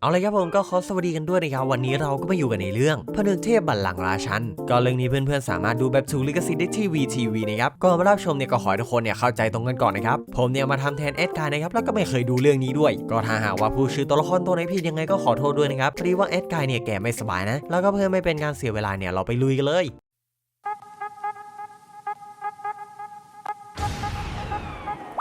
เอาลยครับผมก็ขอสวัสดีกันด้วยนะครับ วันนี้เราก็มาอยู่กันในเรื่อง พนึกเทพบัลลังก์ราชัน ก็เรื่องนี้เพื่อนๆ สามารถดูแบบถูกลิขสิทธิ์ได้ที่วีทีวีนะครับก่อนมารับชมเนี่ยก็ขอให้ทุกคนเนี่ยเข้าใจตรงกันก่อนนะครับ ผมเนี่ยมาทำแทนเอ็ดการ์นะครับ แล้วก็ไม่เคยดูเรื่องนี้ด้วย ก็ถ้าหากว่าผู้ชื่อตัวละครตัวไหนผิดยังไงก็ขอโทษด้วยนะครับพอดีว่าเอ็ดการ์เนี่ยแก่ไม่สบายนะ แล้วก็เพื่อไม่เป็นการเสียเวลาเนี่ยเราไปลุยกันเลย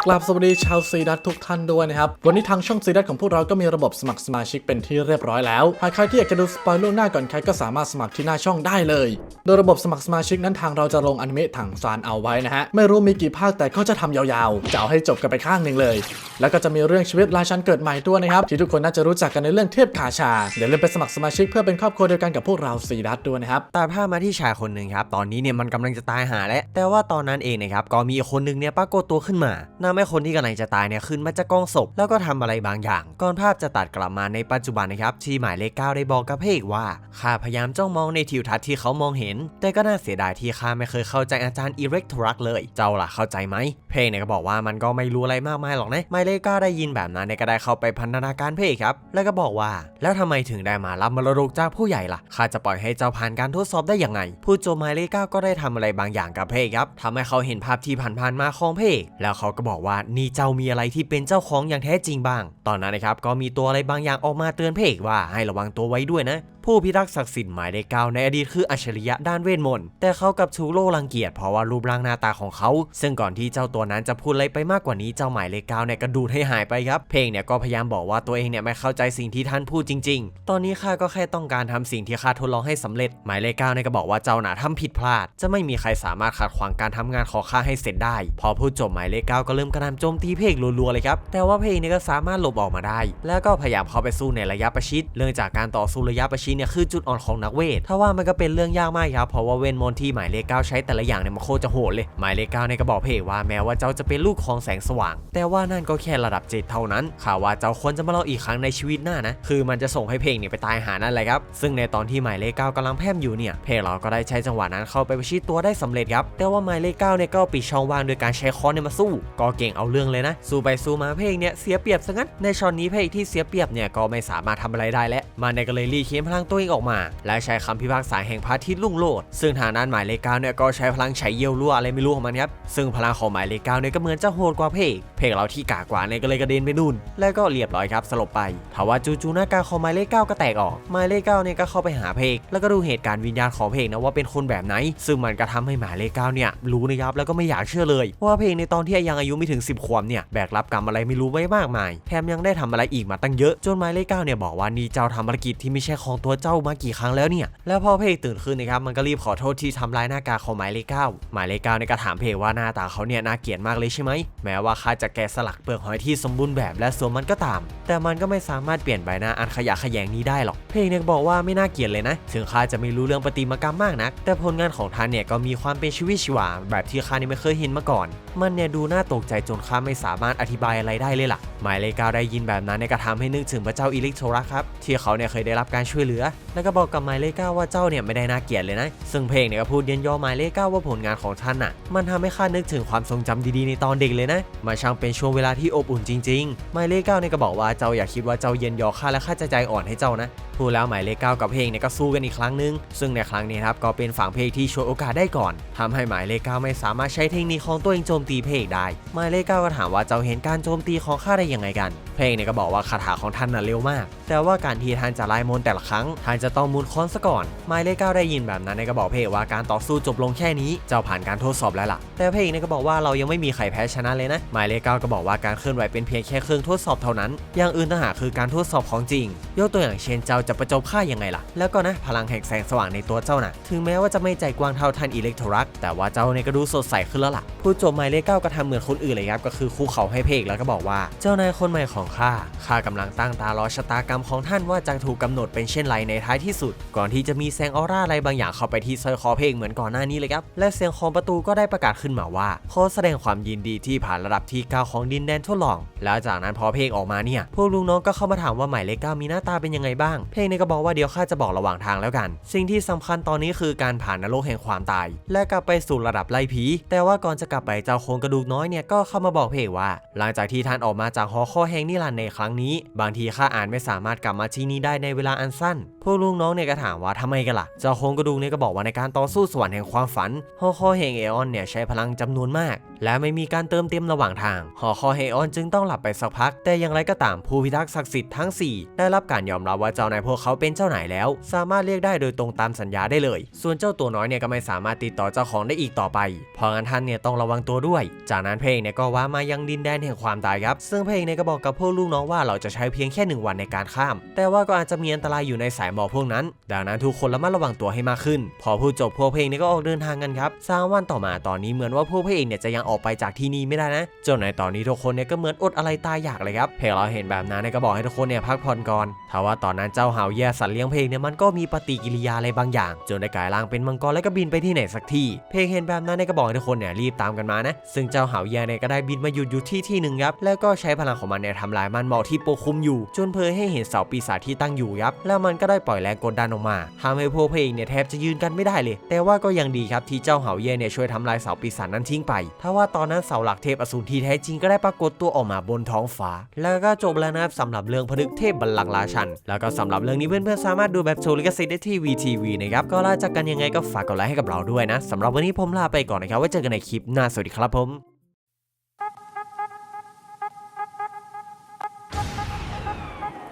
กราบสวัสดีชาวซีดัตทุกท่านด้วยนะครับ วันนี้ทางช่องซีดัตของพวกเราก็มีระบบสมัครสมาชิกเป็นที่เรียบร้อยแล้ว หากใครที่อยากจะดูสปอยล์ล่วงหน้าก่อนใครก็สามารถสมัครที่หน้าช่องได้เลย โดยระบบสมัครสมาชิกนั้นทางเราจะลงอนิเมะถังซานเอาไว้นะฮะ ไม่รู้มีกี่ภาคแต่ก็จะทำยาวๆจะเอาให้จบกันไปข้างหนึ่งเลย แล้วก็จะมีเรื่องชีวิตราชันเกิดใหม่ด้วยนะครับที่ทุกคนน่าจะรู้จักกันในเรื่องเทพกาชาเดี๋ยวเริ่มไปสมัครสมาชิกเพื่อเป็นครอบครัวเดียวกันกับพวกเราซีดัตด้วยนะครับตัดภาพมาที่ชายคนหนึ่งครับตอนนี้เนี่ยมันกำลังจะตายหาแล้วแต่ว่าตอนนั้นเองนะครับก็มีคนหนึ่งเนี่ยปรากฏตัวขึ้นมานำให้คนที่กำลังจะตายเนี่ยขึ้นมาจากกองศพ แล้วก็ทำอะไรบางอย่าง ก่อนภาพจะตัดกลับมาในปัจจุบันนะครับที่หมายเลขเก้าได้บอกกับเพกว่าข้าพยายามจ้องมองในทิวทัศน์ที่เขามองเห็น แต่ก็น่าเสียดายที่ข้าไม่เคยเข้าใจอาจารย์อิเล็กทรักเลย เจ้าล่ะเข้าใจไหม เพกเนี่ยก็บอกว่ามันก็ไม่รู้อะไรมากมายหรอกนะหมายเลก้าได้ยินแบบนั้นเนี่ยก็ได้เข้าไปพันธนาการเพกครับ แล้วก็บอกว่า แล้วทำไมถึงได้มารับมรดกจากผู้ใหญ่ล่ะข้าจะปล่อยให้เจ้าผ่านการทดสอบได้ยังไง ผู้โจมหมายเลก้าก็ได้ทำอะไรบางอย่างกับเพกครับทำให้เขาเห็นภาพที่ผ่านๆมาของเพกแล้วเขาก็บอกว่านี่เจ้ามีอะไรที่เป็นเจ้าของอย่างแท้จริงบ้าง ตอนนั้นนะครับก็มีตัวอะไรบางอย่างออกมาเตือนเพกว่าให้ระวังตัวไว้ด้วยนะ ผู้พิทักษ์ศักดิ์สิทธิ์หมายเลขเก้าในอดีตคืออัจฉริยะด้านเวทมนต์แต่เขากับถูกโลกรังเกียจเพราะว่ารูปร่างหน้าตาของเขา ซึ่งก่อนที่เจ้าตัวนั้นจะพูดอะไรไปมากกว่านี้เจ้าหมายเลขเก้าเนี่ยก็ดูดให้หายไปครับ เพลงเนี่ยก็พยายามบอกว่าตัวเองเนี่ยไม่เข้าใจสิ่งที่ท่านพูดจริง ๆ ตอนนี้ข้าก็แค่ต้องการทำสิ่งที่ข้าทดลองให้สำเร็จ หมายเลขเก้าเนี่ยก็บอกว่าเจ้าหนาทำผิดพลาด จะไม่มีใครสามารถขัดขวางการทำงานของข้าให้เสร็จได้ พอพูดจบหมายเลขเก้าก็เริ่มกระนำโจมตีเพลงรัวๆเลยครับแต่ว่าเพลงเนี่ยก็สามารถหลบออกมาได้ แล้วก็พยายามเข้าไปสู้ในระยะประชิด เรื่องจากการต่อสู้ระยะประชิดเนี่ยคือจุดอ่อนของนักเวทถ้าว่ามันก็เป็นเรื่องยากมากครับเพราะว่าเวทมนที่หมายเลขเก้าใช้แต่ละอย่างเนี่ยมันโคตรจะโหดเลย หมายเลขเก้าเนี่ยก็บอกเพว่าแม้ว่าเจ้าจะเป็นลูกของแสงสว่าง แต่ว่านั่นก็แค่ระดับเจ็ดเท่านั้นข่าวว่าเจ้าควรจะมาลองอีกครั้งในชีวิตหน้านะคือมันจะส่งให้เพลงเนี่ยไปตายหานั่นแหละครับซึ่งในตอนที่หมายเลขเก้ากำลังแพร่มอยู่เนี่ยเพลงเราก็ได้ใช้จังหวะนั้นเข้าไปประชิดตัวได้สำเร็จครับแต่ว่าหมายเลขเก้าเนี่ยก็ปิดช่องว่างโดยการใช้ค้อนเนี่ยมาสู้ ก็เก่งเอาเรื่องเลยนะ สู้ไปสู้มาเพลงเนี่ยเสียเปรียบซะงั้นในช็อตนี้เพลงที่เสียเปรียบเนี่ยก็ไม่สามารถทำอะไรได้แล้วมันเนี่ยก็เลยรีเคียนพลังตัวเองออกมา และใช้คำพิพากษาแห่งพระอาทิตย์ลุ่งโลด ซึ่งทางด้านหมายเลขเก้าเนี่ยก็ใช้พลังไฉเยี่ยวรั่วอะไรไม่รู้ของมันครับ ซึ่งพลังของหมายเลขเก้าเนี่ยก็เหมือนจะโหดกว่าเพกเพกเราที่กากว่าเนี่ยก็เลยกระเด็นไปนู่น แล้วก็เรียบร้อยครับสลบไปถาว่าจู่ๆหน้ากาของหมายเลขเก้าก็แตกออกหมายเลขเก้าเนี่ยก็เข้าไปหาเพกแล้วก็ดูเหตุการณ์วิญญาณของเพกนะว่าเป็นคนแบบไหน ซึ่งมันก็ทำให้หมายเลขเก้าเนี่ยรู้นะครับแล้วก็ไม่อยากเชื่อเลย ว่าเพกในตอนที่ยังอายุไม่ถึง 10ขวบเนี่ยแบกรับกรรมอะไรไม่รู้ไว้มากมายแถมยังได้ทำอะไรอีกมาตั้งเยอะจนหมายเลขเก้าเนี่ยบอกว่านี่เจ้าทำภารกิจที่ไม่ใช่ของตัวเจ้ามากี่ครั้งแล้วเนี่ย แล้วพอเพกตื่นขึ้นนะครับมันก็รีบขอโทษที่ทำร้ายหน้ากาของหมายเลขเก้าหมายเลขเก้าเนี่ยก็ถามเพกว่าหน้าตาเขาเนี่ยน่าเกลียดมากเลยใช่ไหมแม้ว่าข้าจะแกะสลักเปลือกหอยที่สมบูรณ์แบบและสวมมันก็ตาม แต่มันก็ไม่สามารถเปลี่ยนใบหน้าอันขยะแขยงนี้ได้หรอกเพลงเนี่ยบอกว่าไม่น่าเกลียดเลยนะ ถึงข้าจะไม่รู้เรื่องประติมากรรมมากนัก แต่ผลงานของท่านเนี่ยก็มีความเป็นชีวิตชีวาแบบที่ข้านี่ไม่เคยเห็นมาก่อน มันเนี่ยดูน่าตกใจจนข้าไม่สามารถอธิบายอะไรได้เลยล่ะหมายเลขเก้าได้ยินแบบนั้นเนี่ยก็ทำให้นึกถึงพระเจ้าอิเล็กโทรัครับที่เขาเนี่ยเคยได้รับการช่วยเหลือแล้วก็บอกกับหมายเลขเก้าว่าเจ้าเนี่ยไม่ได้น่าเกลียดเลยนะ ซึ่งเพลงเนี่ยก็พูดเยินยอหมายเลขเก้าว่าผลงานของท่านน่ะ มันทำให้ข้านึกถึงความทรงจำดีๆในตอนเด็กเลยนะมันช่างเป็นช่วงเวลาที่อบอุ่นจริงๆหมายเลขเก้าเนี่ยก็บอกว่าเจ้าอย่าคิดว่าเจ้าเย็นยอข้าและข้าจะใจอ่อนให้เจ้านะพูดแล้วหมายเลขเก้ากับเพลงเนี่ยก็สู้กันอีกครั้งหนึง ซึ่งในครั้งนี้ครับก็เป็นฝั่งเพลงที่ช่วยโอกาสได้ก่อนทำให้หมายเลขเก้าไม่สามารถใช้เทคนิคของตัวเองโจมตีเพลงได้ หมายเลขเก้าก็ถามว่าเจ้าเห็นการโจมตีของข้าได้ยังไงกัน เพลงเนี่ยก็บอกว่าคาถาของท่านน่ะเร็วมาก แต่ว่าการที่ท่านจะไล่มนต์แต่ละครั้งท่านจะต้องมุนค้อนซะก่อนหมเลขเก้าได้ยินแบบนั้นเนี่ยก็บอกเพลงว่าการต่อสู้จบลงแค่นี้เจ้าผ่านการทดสอบแล้วล่ะ แต่เพลงเนี่ยก็บอกว่าเรายังไม่มีใครแพ้ชนะเลยนะหมเลขเก้าก็บอกว่าการเคลื่อนไหวเป็นเพียงแค่เครื่องทดสอบเท่านั้น อย่างอื่นต่างหากคือการทดสอบของจริง ยกตัวอย่างเช่นเจ้าจะประจบข้ายังไงล่ะ แล้วก็นะพลังแห่งแสงสว่างในตัวเจ้านะถึงแม้ว่าจะไม่ใจกว้างเท่าท่านอิเล็กโทรักแต่ว่าเจ้าเนี่ยก็ดูสดใสขึ้นแล้วล่ะผู้จบหมเลขเก้าก็ทำเหมือนคนอื่นเลยครับก็คือคู่เขาให้เพลงแล้วก็บอกว่าเจ้านายคนใหม่ของข้าข้ากำลังตั้งตารอชะตากรรมของท่านว่าจะถูกกำหนดเป็นเช่นไรในท้ายที่สุด ก่อนที่จะมีแสงออร่าอะไรบางอย่างเข้าไปที่สร้อยคอเพลงเหมือนก่อนหน้านี้เลยครับ และเสียงของประตูก็ได้ประกาศขึ้นมาว่าขอแสดงความยินดีที่ผ่านระดับที่เก้าของดินแดนทดลอง แล้วจากนั้นพอเพลงออกมาเนี่ย พวกลุงน้องก็เข้ามาถามว่าหมายเลขเก้ามีหน้าตาเป็นยังไงบ้าง เพลงเนี่ก็บอกว่าเดี๋ยวข้าจะบอกระหว่างทางแล้วกัน สิ่งที่สำคัญตอนนี้คือการผ่านนรกแห่งความตาย และกลับไปสู่ระดับไล่ผี แต่ว่าก่อนจะกลับไปเจ้าโครงกระดูกน้อยเนี่ยก็เข้ามาบอกเพลงว่า หลังจากที่ท่านออกมาจากหอคอแห่งนิรันดร์ในครั้งนี้ บางทีข้าอ่านไม่สามารถกลับมาที่นี่ได้ในเวลาอันสั้นพวกลูกน้องเนี่ยก็ถามว่าทำไมกันล่ะ เจ้าโครงกระดูกเนี่ยก็บอกว่าในการต่อสู้สวรรค์แห่งความฝันหอคอยแห่งเอออนเนี่ยใช้พลังจำนวนมากและไม่มีการเติมเต็มระหว่างทาง หอคอยเอออนจึงต้องหลับไปสักพัก แต่อย่างไรก็ตามผู้พิทักษ์ศักดิ์สิทธิ์ทั้ง 4 ได้รับการยอมรับว่าเจ้านายพวกเขาเป็นเจ้านายแล้ว สามารถเรียกได้โดยตรงตามสัญญาได้เลย ส่วนเจ้าตัวน้อยเนี่ยก็ไม่สามารถติดต่อเจ้าของได้อีกต่อไป เพราะงั้นท่านเนี่ยต้องระวังตัวด้วย จากนั้นเพลงเนี่ยก็ว่ามายังดินแดนแห่งความตายครับ ซึ่งเพลงเนี่ยก็บอกกับพวกลูกน้องว่าเราจะใช้เพียงแค่หนึ่งวันในการข้าม แต่ว่าก็อาจจะมีอันตรายอยู่ในสายหมอกพวกนั้น ดังนั้นทุกคนระมัดระวังตัวให้มากขึ้น พอพูดจบพวกเพลงเนี่ยก็ออกเดินทางกันครับสามวันต่อมาตอนนี้เหมือนว่าพวกเพลงเนี่ยจะยังออกไปจากที่นี่ไม่ได้นะจนในตอนนี้ทุกคนเนี่ยก็เหมือนอดอะไรตายอยากเลยครับเพลงเราเห็นแบบนั้นเนี่ยก็บอกให้ทุกคนเนี่ยพักผ่อนก่อนทว่าตอนนั้นเจ้าหาวแย่สัตว์เลี้ยงเพลงเนี่ยมันก็มีปฏิกิริยาอะไรบางอย่าง จนได้กลายร่างเป็นมังกรแล้วก็บินไปที่ไหนสักที่ เพลงเห็นแบบนั้นเนี่ยก็บอกให้ทุกคนเนี่ยรีบตามกันมานะ ซึ่งเจ้าหาวแย่เนี่ยก็ได้บินมาหยุดอยู่ที่ที่หนึ่งครับแล้วก็ใช้พลังของมันเนี่ยทำลายมันหมอกที่ปกคลุมอยู่ จนเผยให้เห็นเสาปีศาจที่ตั้งอยู่ครับแล้วมันก็ได้ปล่อยแรงกดดันออกมาทำให้พวกเพลงเนี่ยแทบจะยืนกันไม่ได้เลย แต่ว่าก็ยังดีครับที่เจ้าหาวแย่เนี่ยช่วยทำลายเสาปีศาจนั้นทิ้งไปถ้าว่าตอนนั้นเสาหลักเทพอสูรที่แท้จริงก็ได้ปรากฏตัวออกมาบนท้องฟ้า แล้วก็จบแล้วนะครับสำหรับเรื่องพนึกเทพบัลลังก์ราชัน แล้วก็สำหรับเรื่องนี้เพื่อนๆสามารถดูแบบโชว์ลิขสิทธิ์ได้ที่ VTV นะครับก็ลาจากกันยังไงก็ฝากกดไลค์ให้กับเราด้วยนะสำหรับวันนี้ผมลาไปก่อนนะครับไว้เจอกันในคลิปหน้าสวัสดีครับผม